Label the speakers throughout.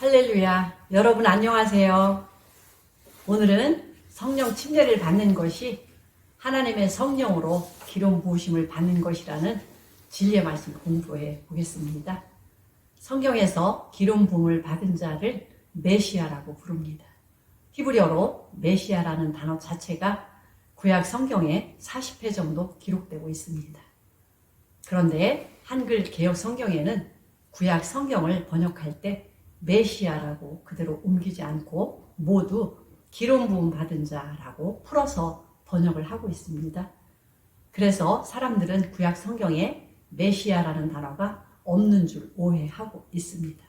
Speaker 1: 할렐루야. 여러분 안녕하세요. 오늘은 성령 침례를 받는 것이 하나님의 성령으로 기름 부으심을 받는 것이라는 진리의 말씀 공부해 보겠습니다. 성경에서 기름 부음을 받은 자를 메시아라고 부릅니다. 히브리어로 메시아라는 단어 자체가 구약 성경에 40회 정도 기록되고 있습니다. 그런데 한글 개혁 성경에는 구약 성경을 번역할 때 메시아라고 그대로 옮기지 않고 모두 기름 부음 받은 자라고 풀어서 번역을 하고 있습니다. 그래서 사람들은 구약 성경에 메시아라는 단어가 없는 줄 오해하고 있습니다.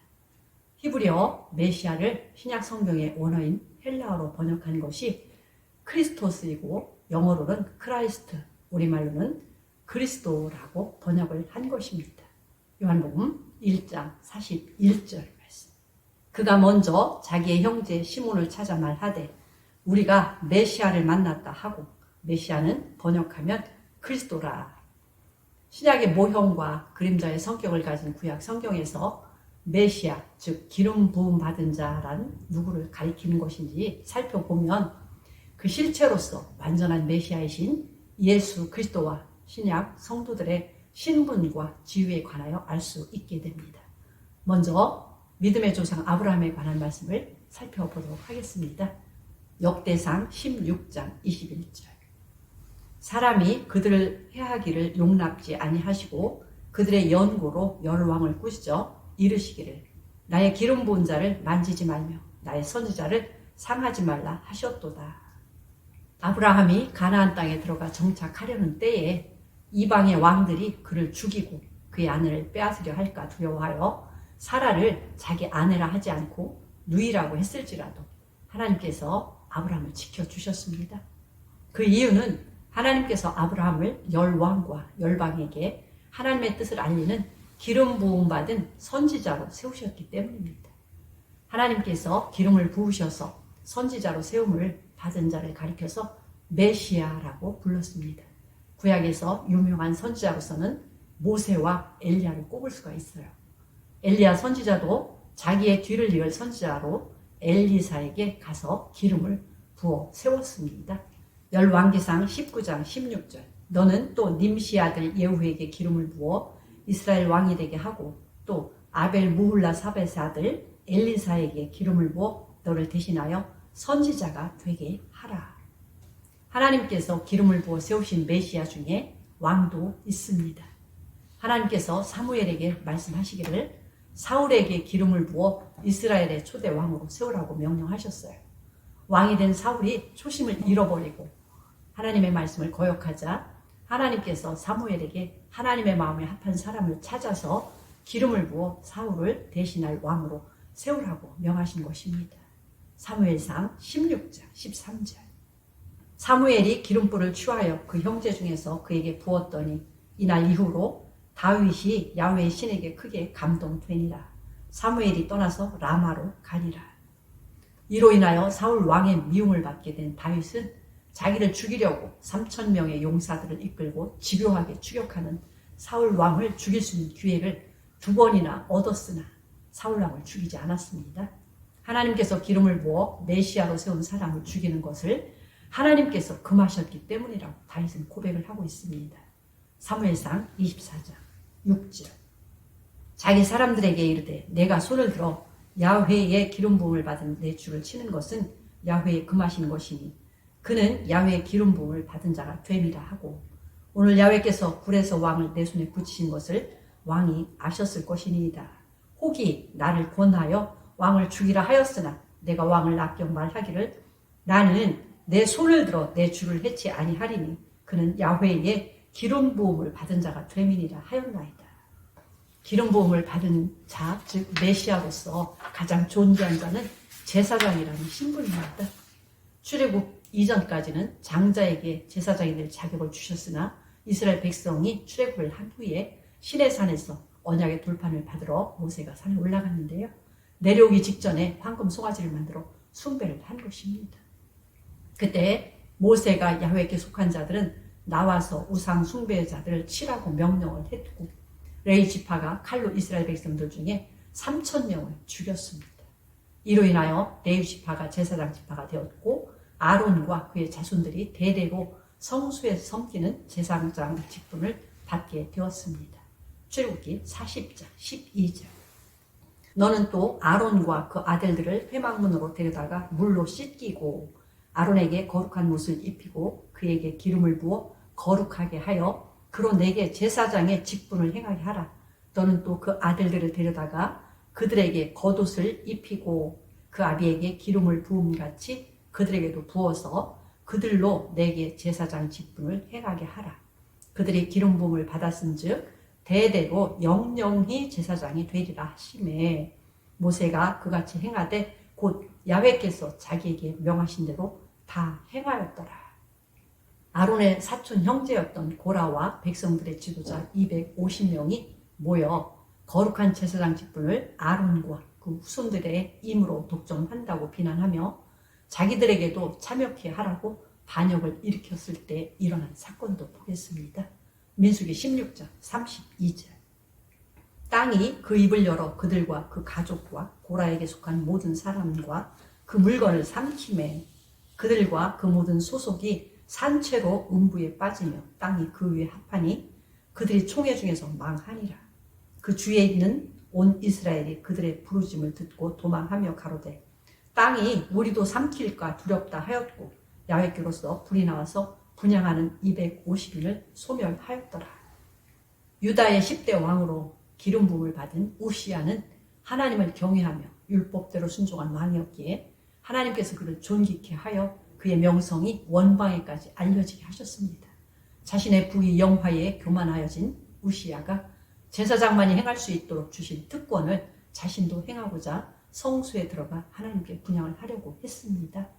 Speaker 1: 히브리어 메시아를 신약 성경의 원어인 헬라어로 번역한 것이 크리스토스이고 영어로는 크라이스트, 우리말로는 그리스도라고 번역을 한 것입니다. 요한복음 1장 41절 말씀. 그가 먼저 자기의 형제 시몬을 찾아 말하되 우리가 메시아를 만났다 하고 메시아는 번역하면 그리스도라. 신약의 모형과 그림자의 성격을 가진 구약 성경에서 메시아, 즉 기름 부음 받은 자란 누구를 가리키는 것인지 살펴보면 그 실체로서 완전한 메시아이신 예수 그리스도와 신약 성도들의 신분과 지위에 관하여 알 수 있게 됩니다. 먼저 믿음의 조상 아브라함에 관한 말씀을 살펴보도록 하겠습니다. 역대상 16장 21절. 사람이 그들을 해하기를 용납지 아니하시고 그들의 연고로 열왕을 꾸짖어 이르시기를 나의 기름 부은 자를 만지지 말며 나의 선지자를 상하지 말라 하셨도다. 아브라함이 가나안 땅에 들어가 정착하려는 때에 이방의 왕들이 그를 죽이고 그의 아내를 빼앗으려 할까 두려워하여 사라를 자기 아내라 하지 않고 누이라고 했을지라도 하나님께서 아브라함을 지켜주셨습니다. 그 이유는 하나님께서 아브라함을 열왕과 열방에게 하나님의 뜻을 알리는 기름 부음 받은 선지자로 세우셨기 때문입니다. 하나님께서 기름을 부으셔서 선지자로 세움을 받은 자를 가리켜서 메시아라고 불렀습니다. 구약에서 유명한 선지자로서는 모세와 엘리야를 꼽을 수가 있어요. 엘리야 선지자도 자기의 뒤를 이을 선지자로 엘리사에게 가서 기름을 부어 세웠습니다. 열왕기상 19장 16절 너는 또 님시 아들 예후에게 기름을 부어 이스라엘 왕이 되게 하고 또 아벨 무훌라 사벳의 아들 엘리사에게 기름을 부어 너를 대신하여 선지자가 되게 하라. 하나님께서 기름을 부어 세우신 메시아 중에 왕도 있습니다. 하나님께서 사무엘에게 말씀하시기를 사울에게 기름을 부어 이스라엘의 초대 왕으로 세우라고 명령하셨어요. 왕이 된 사울이 초심을 잃어버리고 하나님의 말씀을 거역하자 하나님께서 사무엘에게 하나님의 마음에 합한 사람을 찾아서 기름을 부어 사울을 대신할 왕으로 세우라고 명하신 것입니다. 사무엘상 16장 13절 사무엘이 기름불을 취하여 그 형제 중에서 그에게 부었더니 이날 이후로 다윗이 야훼의 신에게 크게 감동되니라. 사무엘이 떠나서 라마로 가니라. 이로 인하여 사울 왕의 미움을 받게 된 다윗은 자기를 죽이려고 3천 명의 용사들을 이끌고 집요하게 추격하는 사울 왕을 죽일 수 있는 기회를 두 번이나 얻었으나 사울 왕을 죽이지 않았습니다. 하나님께서 기름을 부어 메시아로 세운 사람을 죽이는 것을 하나님께서 금하셨기 때문이라고 다윗은 고백을 하고 있습니다. 사무엘상 24장 6절 자기 사람들에게 이르되 내가 손을 들어 야훼의 기름 부음을 받은 내 주를 치는 것은 야훼의 금하신 것이니 그는 야훼의 기름 부음을 받은 자가 됨이라 하고 오늘 야훼께서 굴에서 왕을 내 손에 붙이신 것을 왕이 아셨을 것이니이다. 혹이 나를 권하여 왕을 죽이라 하였으나 내가 왕을 납경 말하기를 나는 내 손을 들어 내 주를 해치 아니하리니 그는 야훼의 기름 부음을 받은 자가 됨이니라 하였나이다. 기름 부음을 받은 자, 즉 메시아로서 가장 존귀한 자는 제사장이라는 신분입니다. 출애굽 이전까지는 장자에게 제사장이 될 자격을 주셨으나 이스라엘 백성이 출애굽을 한 후에 신의 산에서 언약의 돌판을 받으러 모세가 산에 올라갔는데요. 내려오기 직전에 황금 송아지를 만들어 숭배를 한 것입니다. 그때 모세가 야훼께 속한 자들은 나와서 우상 숭배자들을 치라고 명령을 했고 레이 지파가 칼로 이스라엘 백성들 중에 3천 명을 죽였습니다. 이로 인하여 레위 지파가 제사장 지파가 되었고 아론과 그의 자손들이 대대로 성수에서 섬기는 제사장 직분을 받게 되었습니다. 출애굽기 40장 12절 너는 또 아론과 그 아들들을 회막문으로 데려다가 물로 씻기고 아론에게 거룩한 옷을 입히고 그에게 기름을 부어 거룩하게 하여 그로 내게 제사장의 직분을 행하게 하라. 너는 또 그 아들들을 데려다가 그들에게 겉옷을 입히고 그 아비에게 기름을 부음 같이 그들에게도 부어서 그들로 내게 제사장 직분을 행하게 하라. 그들이 기름 부음을 받았은즉 대대로 영영히 제사장이 되리라 하심에 모세가 그같이 행하되 곧 야훼께서 자기에게 명하신 대로 다 행하였더라. 아론의 사촌 형제였던 고라와 백성들의 지도자 250명이 모여 거룩한 제사장 직분을 아론과 그 후손들의 임으로 독점한다고 비난하며 자기들에게도 참여케 하라고 반역을 일으켰을 때 일어난 사건도 보겠습니다. 민수기 16장 32절 땅이 그 입을 열어 그들과 그 가족과 고라에게 속한 모든 사람과 그 물건을 삼킴에 그들과 그 모든 소속이 산채로 음부에 빠지며 땅이 그 위에 합하니 그들이 총회 중에서 망하니라. 그 주에 있는 온 이스라엘이 그들의 부르짐을 듣고 도망하며 가로되 땅이 우리도 삼킬까 두렵다 하였고 야훼께로서 불이 나와서 분양하는 250인을 소멸하였더라. 유다의 10대 왕으로 기름 부음을 받은 우시아는 하나님을 경외하며 율법대로 순종한 왕이었기에 하나님께서 그를 존귀케 하여 그의 명성이 원방에까지 알려지게 하셨습니다. 자신의 부위 영화에 교만하여진 우시아가 제사장만이 행할 수 있도록 주신 특권을 자신도 행하고자 성수에 들어가 하나님께 분양을 하려고 했습니다.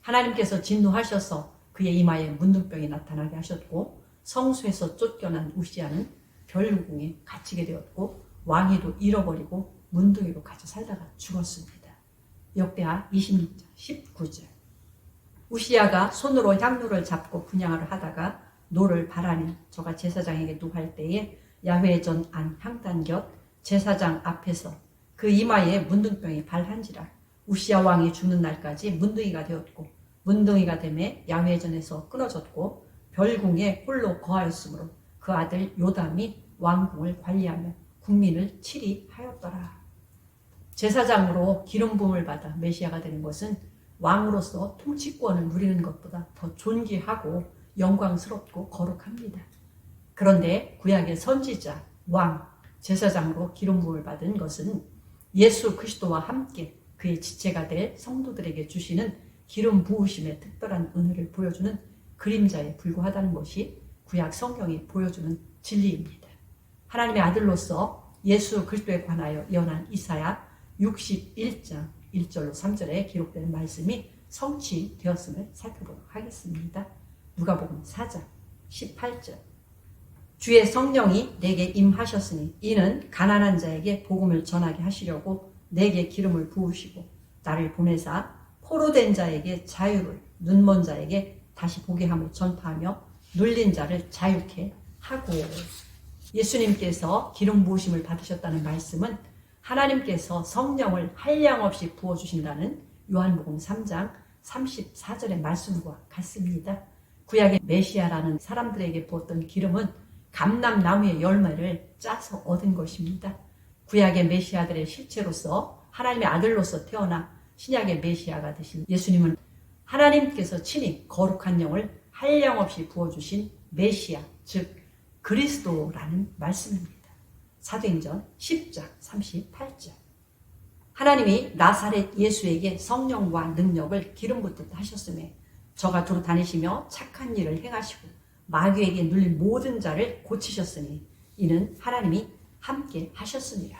Speaker 1: 하나님께서 진노하셔서 그의 이마에 문둥병이 나타나게 하셨고 성수에서 쫓겨난 우시아는 별궁에 갇히게 되었고 왕위도 잃어버리고 문둥이로 갇혀 살다가 죽었습니다. 역대하 26장 19절 우시아가 손으로 향로를 잡고 분양을 하다가 노를 바라니 저가 제사장에게 누할 때에 야훼의 전 안 향단 곁 제사장 앞에서 그 이마에 문둥병이 발한지라 우시아 왕이 죽는 날까지 문둥이가 되었고 문둥이가 되매 야훼 전에서 끊어졌고 별궁에 홀로 거하였으므로 그 아들 요담이 왕궁을 관리하며 국민을 치리하였더라. 제사장으로 기름 부음을 받아 메시아가 되는 것은 왕으로서 통치권을 누리는 것보다 더 존귀하고 영광스럽고 거룩합니다. 그런데 구약의 선지자, 왕, 제사장으로 기름 부음을 받은 것은 예수 그리스도와 함께 그의 지체가 될 성도들에게 주시는 기름 부으심의 특별한 은혜를 보여주는 그림자에 불과하다는 것이 구약 성경이 보여주는 진리입니다. 하나님의 아들로서 예수 그리스도에 관하여 예언한 이사야 61장 1절로 3절에 기록된 말씀이 성취되었음을 살펴보도록 하겠습니다. 누가복음 4장 18절 주의 성령이 내게 임하셨으니 이는 가난한 자에게 복음을 전하게 하시려고 내게 기름을 부으시고 나를 보내사 포로된 자에게 자유를 눈먼 자에게 다시 보게 함을 전파하며 눌린 자를 자유케 하고 예수님께서 기름 부으심을 받으셨다는 말씀은 하나님께서 성령을 한량 없이 부어주신다는 요한복음 3장 34절의 말씀과 같습니다. 구약의 메시아라는 사람들에게 부었던 기름은 감람나무의 열매를 짜서 얻은 것입니다. 구약의 메시아들의 실체로서 하나님의 아들로서 태어나 신약의 메시아가 되신 예수님은 하나님께서 친히 거룩한 영을 한량없이 부어주신 메시아, 즉 그리스도라는 말씀입니다. 사도행전 10장 38절 하나님이 나사렛 예수에게 성령과 능력을 기름 붓듯 하셨음에 저가 두루 다니시며 착한 일을 행하시고 마귀에게 눌린 모든 자를 고치셨으니 이는 하나님이 함께 하셨습니다.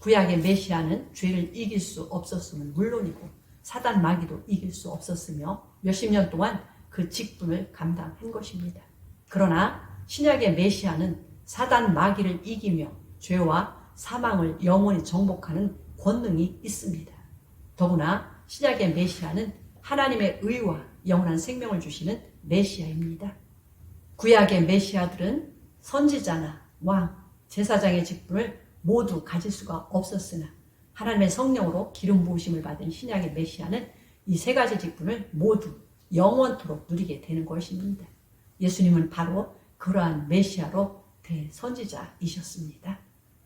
Speaker 1: 구약의 메시아는 죄를 이길 수 없었음은 물론이고 사단 마귀도 이길 수 없었으며 몇십 년 동안 그 직분을 감당한 것입니다. 그러나 신약의 메시아는 사단 마귀를 이기며 죄와 사망을 영원히 정복하는 권능이 있습니다. 더구나 신약의 메시아는 하나님의 의와 영원한 생명을 주시는 메시아입니다. 구약의 메시아들은 선지자나 왕, 제사장의 직분을 모두 가질 수가 없었으나 하나님의 성령으로 기름 부으심을 받은 신약의 메시아는 이 세 가지 직분을 모두 영원토록 누리게 되는 것입니다. 예수님은 바로 그러한 메시아로 대 선지자이셨습니다.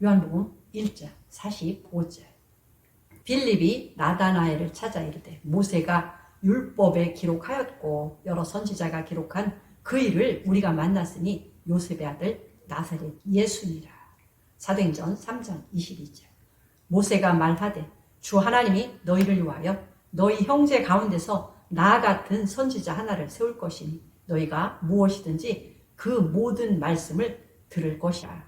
Speaker 1: 요한복음 1장 45절 빌립이 나다나엘을 찾아 이르되 모세가 율법에 기록하였고 여러 선지자가 기록한 그 일을 우리가 만났으니 요셉의 아들 나사렛 예수니라. 사도행전 3장 22절 모세가 말하되 주 하나님이 너희를 위하여 너희 형제 가운데서 나 같은 선지자 하나를 세울 것이니 너희가 무엇이든지 그 모든 말씀을 들을 것이라.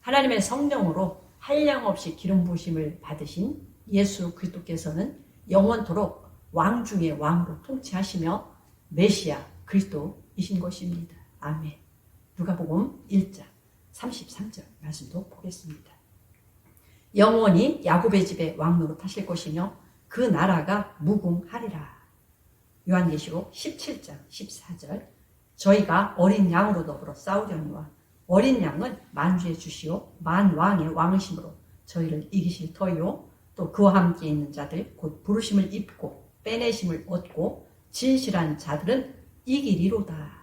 Speaker 1: 하나님의 성령으로 한량 없이 기름 부으심을 받으신 예수 그리스도께서는 영원토록 왕 중의 왕으로 통치하시며 메시아 그리스도이신 것입니다. 아멘. 누가복음 1장 33절 말씀도 보겠습니다. 영원히 야곱의 집에 왕노릇 하실 것이며 그 나라가 무궁하리라. 요한계시록 17장 14절 저희가 어린 양으로 더불어 싸우려니와 어린 양은 만주의 주시오 만 왕의 왕이심으로 저희를 이기실 터이요 또 그와 함께 있는 자들 곧 부르심을 입고 빼내심을 얻고 진실한 자들은 이기리로다.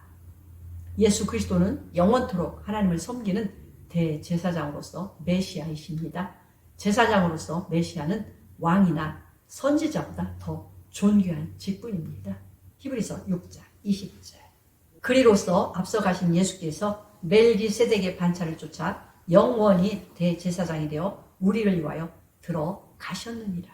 Speaker 1: 예수 그리스도는 영원토록 하나님을 섬기는 대제사장으로서 메시아이십니다. 제사장으로서 메시아는 왕이나 선지자보다 더 존귀한 직분입니다. 히브리서 6장 20절. 그리로서 앞서가신 예수께서 멜기세덱의 반차를 쫓아 영원히 대제사장이 되어 우리를 위하여 들어가셨느니라.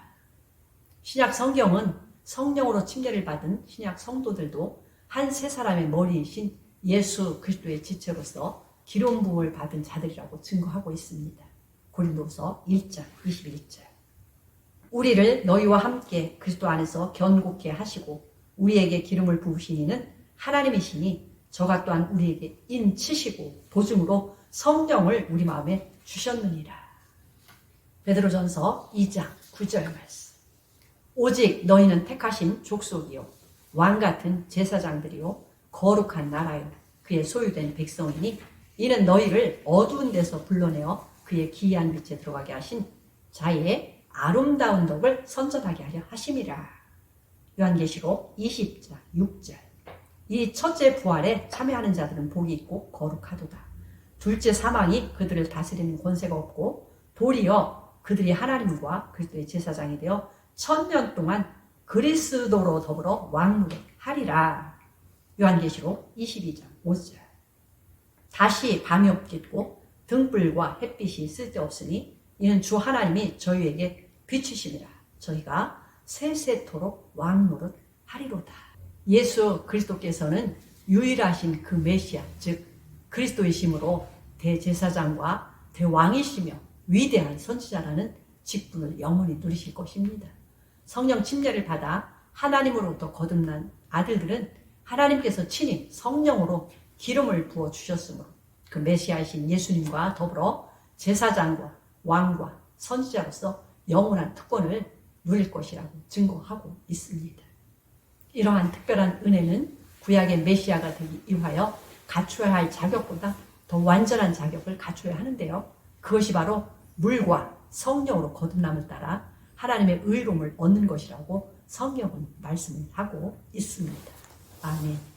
Speaker 1: 신약 성경은 성령으로 칭례를 받은 신약 성도들도 한 세 사람의 머리이신 예수 그리스도의 지체로서 기름 부음을 받은 자들이라고 증거하고 있습니다. 고린도서 1장 21절. 우리를 너희와 함께 그리스도 안에서 견고케 하시고 우리에게 기름을 부으신 이는 하나님이시니 저가 또한 우리에게 인치시고 보증으로 성령을 우리 마음에 주셨느니라. 베드로전서 2장 9절 말씀. 오직 너희는 택하신 족속이요 왕 같은 제사장들이요 거룩한 나라요 그의 소유된 백성이니 이는 너희를 어두운 데서 불러내어 그의 기이한 빛에 들어가게 하신 자의 아름다운 덕을 선전하게 하려 하심이라. 요한계시록 20장 6절. 이 첫째 부활에 참여하는 자들은 복이 있고 거룩하도다. 둘째 사망이 그들을 다스리는 권세가 없고 도리어 그들이 하나님과 그리스도의 제사장이 되어 천년 동안 그리스도로 더불어 왕노릇 하리라. 요한계시록 22장 5절. 다시 밤이 없겠고 등불과 햇빛이 쓸데없으니 이는 주 하나님이 저희에게 비추심이라. 저희가 세세토록 왕노릇 하리로다. 예수 그리스도께서는 유일하신 그 메시아, 즉 그리스도이심으로 대제사장과 대왕이시며 위대한 선지자라는 직분을 영원히 누리실 것입니다. 성령 침례를 받아 하나님으로부터 거듭난 아들들은 하나님께서 친히 성령으로 기름을 부어 주셨으므로 그 메시아이신 예수님과 더불어 제사장과 왕과 선지자로서 영원한 특권을 누릴 것이라고 증거하고 있습니다. 이러한 특별한 은혜는 구약의 메시아가 되기 위하여 갖춰야 할 자격보다 더 완전한 자격을 갖춰야 하는데요. 그것이 바로 물과 성령으로 거듭남을 따라 하나님의 의로움을 얻는 것이라고 성경은 말씀하고 있습니다. 아멘.